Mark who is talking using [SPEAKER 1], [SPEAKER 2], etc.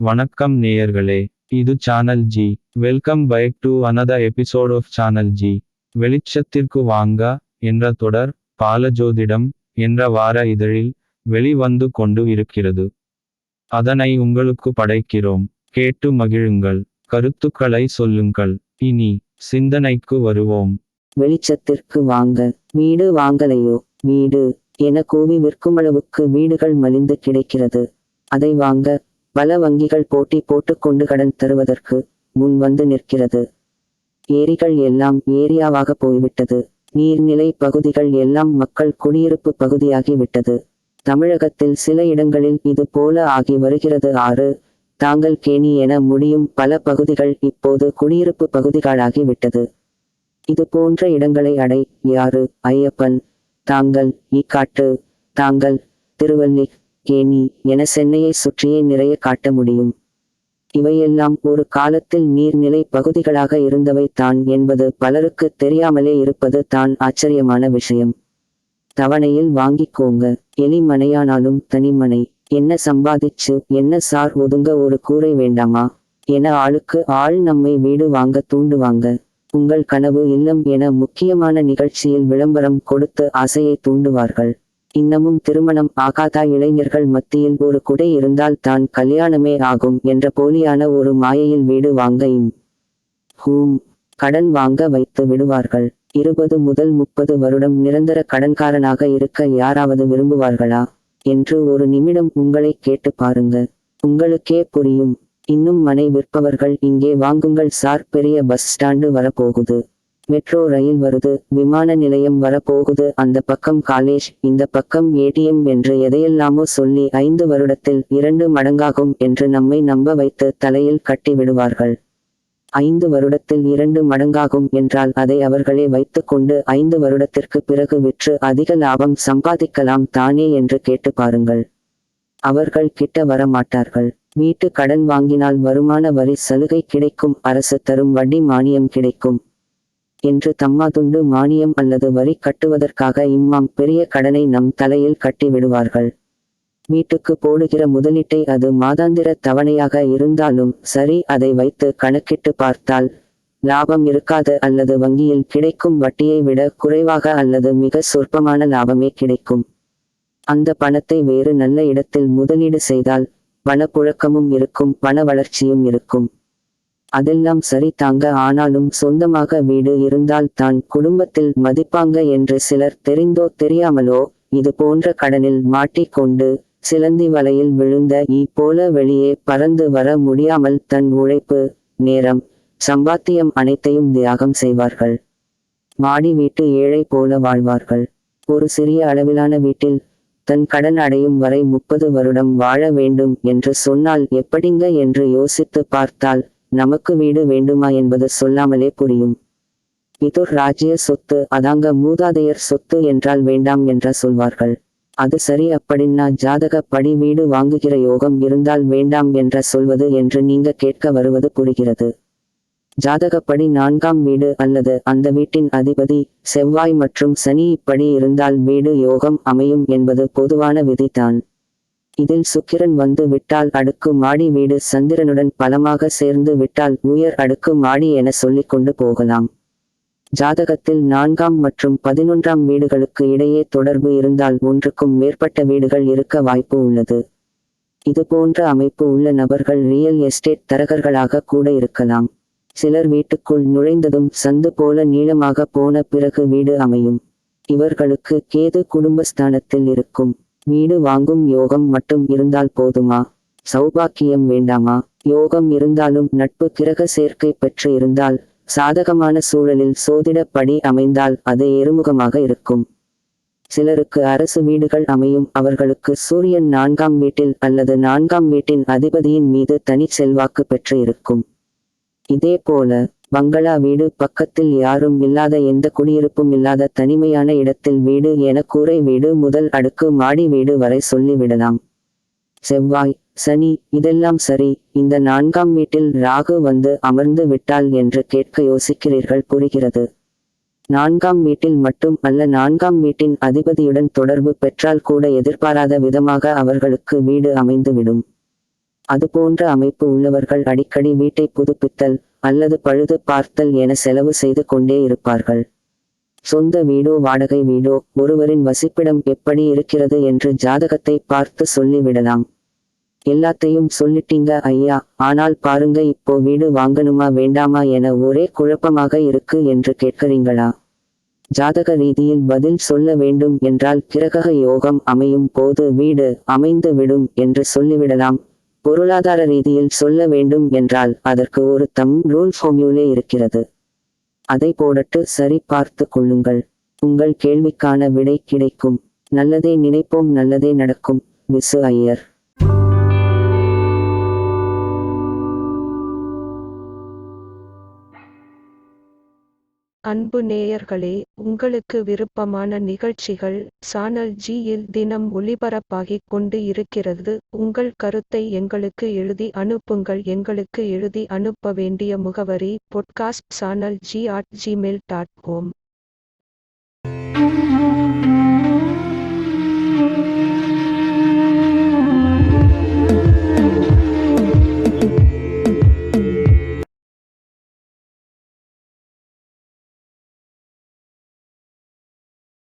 [SPEAKER 1] வணக்கம் நேயர்களே இது channel G welcome back to another episode of channel G வெளிச்சத்திற்கு வாங்க என்ற தொடர் பாலஜோதிடம் என்ற வார இதழில் வெளிவந்து கொண்டு இருக்கிறது. அதனை உங்களுக்கு படைக்கிறோம். கேட்டு மகிழுங்கள். கருத்துக்களை சொல்லுங்கள். இனி சிந்தனைக்கு வருவோம்.
[SPEAKER 2] வெளிச்சத்திற்கு வாங்க. வீடு வாங்கலையோ? வீடு. என கூவி விற்குமளவுக்கு வீடுகள் மலிந்து கிடைக்கிறது. அதை வாங்க. பல வங்கிகள் போட்டி போட்டுக்கொண்டு கடன் தருவதற்கு முன் வந்து நிற்கிறது. ஏரிகள் எல்லாம் ஏரியாவாக போய்விட்டது. நீர்நிலை பகுதிகள் எல்லாம் மக்கள் குடியிருப்பு பகுதியாகிவிட்டது. தமிழகத்தில் சில இடங்களில் இது போல ஆகி வருகிறது. ஆறு தாங்கள் கேணி என முடியும் பல பகுதிகள் இப்போது குடியிருப்பு பகுதிகளாகிவிட்டது இது போன்ற இடங்களை அடை யாரு ஐயப்பன் தாங்கள் ஈக்காட்டு தாங்கள் திருவள்ளி கேணி என சென்னையை சுற்றியே நிறைய காட்ட முடியும். இவையெல்லாம் ஒரு காலத்தில் நீர்நிலை பகுதிகளாக இருந்தவை தான் என்பது பலருக்கு தெரியாமலே இருப்பது தான் ஆச்சரியமான விஷயம். தவணையில் வாங்கிக்கோங்க. எலி மனையானாலும் தனிமனை. என்ன சம்பாதிச்சு என்ன சார் ஒதுங்க ஒரு கூரை வேண்டாமா? என ஆளுக்கு ஆள் நம்மை வீடு வாங்க தூண்டுவாங்க. உங்கள் கனவு இல்லம் என முக்கியமான நிகழ்ச்சியில் விளம்பரம் கொடுத்து ஆசையை தூண்டுவார்கள். இன்னமும் திருமணம் ஆகாதா இளைஞர்கள் மத்தியில் ஒரு குடை இருந்தால் தான் கல்யாணமே ஆகும் என்ற போலியான ஒரு மாயையில் வீடு வாங்க இம் ஹூம் கடன் வாங்க வைத்து விடுவார்கள். இருபது முதல் முப்பது வருடம் நிரந்தர கடன்காரனாக இருக்க யாராவது விரும்புவார்களா? என்று ஒரு நிமிடம் உங்களை கேட்டு பாருங்க. உங்களுக்கே புரியும். இன்னும் மனை விற்பவர்கள் இங்கே வாங்குங்கள் சார் பெரிய பஸ் ஸ்டாண்டு வரப்போகுது. மெட்ரோ ரயில் வருது விமான நிலையம் வரப்போகுது. அந்த பக்கம் காலேஜ் இந்த பக்கம் ஏடிஎம் என்று எதையெல்லாமோ சொல்லி ஐந்து வருடத்தில் இரண்டு மடங்காகும் என்று நம்மை நம்ப வைத்து தலையில் கட்டி விடுவார்கள். ஐந்து வருடத்தில் இரண்டு மடங்காகும் என்றால் அதை அவர்களே வைத்துக்கொண்டு ஐந்து வருடத்திற்கு பிறகு விற்று அதிக லாபம் சம்பாதிக்கலாம் தானே என்று கேட்டு பாருங்கள். அவர்கள் கிட்ட வர மாட்டார்கள் வீட்டு கடன் வாங்கினால் வருமான வரி சலுகை கிடைக்கும் அரசு தரும் வட்டி மானியம் கிடைக்கும். என்று தம்மாதுண்டு மானியம் அல்லது வரி கட்டுவதற்காக இம்மாம் பெரிய கடனை நம் தலையில் கட்டி விடுவார்கள். வீட்டுக்கு போடுகிற முதலீட்டை அது மாதாந்திர தவணையாக இருந்தாலும் சரி அதை வைத்து கணக்கிட்டு பார்த்தால் லாபம் இருக்காது அல்லது வங்கியில் கிடைக்கும் வட்டியை விட குறைவாக அல்லது மிக சொற்பமான லாபமே கிடைக்கும். அந்த பணத்தை வேறு நல்ல இடத்தில் முதலீடு செய்தால் பணப்புழக்கமும் இருக்கும் பண வளர்ச்சியும் இருக்கும். அதெல்லாம் சரி தாங்க. ஆனாலும் சொந்தமாக வீடு இருந்தால் தான் குடும்பத்தில் மதிப்பாங்க என்று சிலர் தெரிந்தோ தெரியாமலோ இது போன்ற கடனில் மாட்டிக்கொண்டு சிலந்தி வலையில் விழுந்த ஈ போல வெளியே பறந்து வர முடியாமல் தன் உழைப்பு நேரம் சம்பாத்தியம் அனைத்தையும் தியாகம் செய்வார்கள். மாடி வீட்டு ஏழை போல வாழ்வார்கள். ஒரு சிறிய அளவிலான வீட்டில் தன் கடன் அடையும் வரை முப்பது வருடம் வாழ வேண்டும் என்று சொன்னால் எப்படிங்க என்று யோசித்து பார்த்தால் நமக்கு வீடு வேண்டுமா என்பது சொல்லாமலே புரியும். பிதுர் ராஜ்ய சொத்து அதாங்க மூதாதையர் சொத்து என்றால் வேண்டாம் என்ற சொல்வார்கள். அது சரி அப்படின்னா ஜாதகப்படி வீடு வாங்குகிற யோகம் இருந்தால் வேண்டாம் என்ற சொல்வது என்று நீங்க கேட்க வருவது புரிகிறது. ஜாதகப்படி நான்காம் வீடு அல்லது அந்த வீட்டின் அதிபதி செவ்வாய் மற்றும் சனி இப்படி இருந்தால் வீடு யோகம் அமையும் என்பது பொதுவான விதிதான். இதில் சுக்கிரன் வந்து விட்டால் அடுக்கு மாடி வீடு சந்திரனுடன் பலமாக சேர்ந்து விட்டால் உயர் அடுக்கு மாடி என சொல்லிக் கொண்டு போகலாம். ஜாதகத்தில் நான்காம் மற்றும் பதினொன்றாம் வீடுகளுக்கு இடையே தொடர்பு இருந்தால் ஒன்றுக்கும் மேற்பட்ட வீடுகள் இருக்க வாய்ப்பு உள்ளது. இது போன்ற அமைப்பு உள்ள நபர்கள் ரியல் எஸ்டேட் தரகர்களாக கூட இருக்கலாம். சிலர் வீட்டுக்குள் நுழைந்ததும் சந்து போல நீளமாக போன பிறகு வீடு அமையும். இவர்களுக்கு கேது குடும்பஸ்தானத்தில் இருக்கும். வீடு வாங்கும் யோகம் மட்டும் இருந்தால் போதுமா? சௌபாக்கியம் வேண்டாமா? யோகம் இருந்தாலும் நட்பு கிரக சேர்க்கை பெற்று இருந்தால் சாதகமான சூழலில் சோதிடப்படி அமைந்தால் அது ஏறுமுகமாக இருக்கும். சிலருக்கு அரசு வீடுகள் அமையும் அவர்களுக்கு சூரியன் நான்காம் வீட்டில் அல்லது நான்காம் வீட்டின் அதிபதியின் மீது தனி செல்வாக்கு பெற்று இருக்கும். இதே போல பங்களா வீடு பக்கத்தில் யாரும் இல்லாத எந்த குடியிருப்பும் இல்லாத தனிமையான இடத்தில் வீடு என கூரை வீடு முதல் அடுக்கு மாடி வீடு வரை சொல்லிவிடலாம். செவ்வாய் சனி இதெல்லாம் சரி இந்த நான்காம் வீட்டில் ராகு வந்து அமர்ந்து விட்டால் என்று கேட்க யோசிக்கிறீர்கள் புரிகிறது. நான்காம் வீட்டில் மட்டும் அல்ல நான்காம் வீட்டின் அதிபதியுடன் தொடர்பு பெற்றால் கூட எதிர்பாராத விதமாக அவர்களுக்கு வீடு அமைந்துவிடும். அதுபோன்ற அமைப்பு உள்ளவர்கள் அடிக்கடி வீட்டை புதுப்பித்தல் அல்லது பழுது பார்த்தல் என செலவு செய்து கொண்டே இருப்பார்கள். சொந்த வீடோ வாடகை வீடோ ஒருவரின் வசிப்பிடம் எப்படி இருக்கிறது என்று ஜாதகத்தை பார்த்து சொல்லிவிடலாம். எல்லாத்தையும் சொல்லிட்டீங்க ஐயா. ஆனால் பாருங்க இப்போ வீடு வாங்கணுமா வேண்டாமா என ஒரே குழப்பமாக இருக்கு என்று கேட்கறீங்களா? ஜாதக ரீதியில் பதில் சொல்ல வேண்டும் என்றால் கிரக யோகம் அமையும் போது வீடு அமைந்து விடும் என்று சொல்லிவிடலாம். பொருளாதார ரீதியில் சொல்ல வேண்டும் என்றால் அதற்கு ஒரு தம் ரூல் ஃபார்மியூலே இருக்கிறது. அதை போடட்டு சரி பார்த்து கொள்ளுங்கள். உங்கள் கேள்விக்கான விடை கிடைக்கும். நல்லதே நினைப்போம் நல்லதே நடக்கும் விசு ஐயர்.
[SPEAKER 3] அன்பு நேயர்களே உங்களுக்கு விருப்பமான நிகழ்ச்சிகள் சானல் ஜியில் தினம் ஒளிபரப்பாகிக் கொண்டு இருக்கிறது. உங்கள் கருத்தை எங்களுக்கு எழுதி அனுப்புங்கள். எங்களுக்கு எழுதி அனுப்ப வேண்டிய முகவரி podcast channel G at Gmail dot com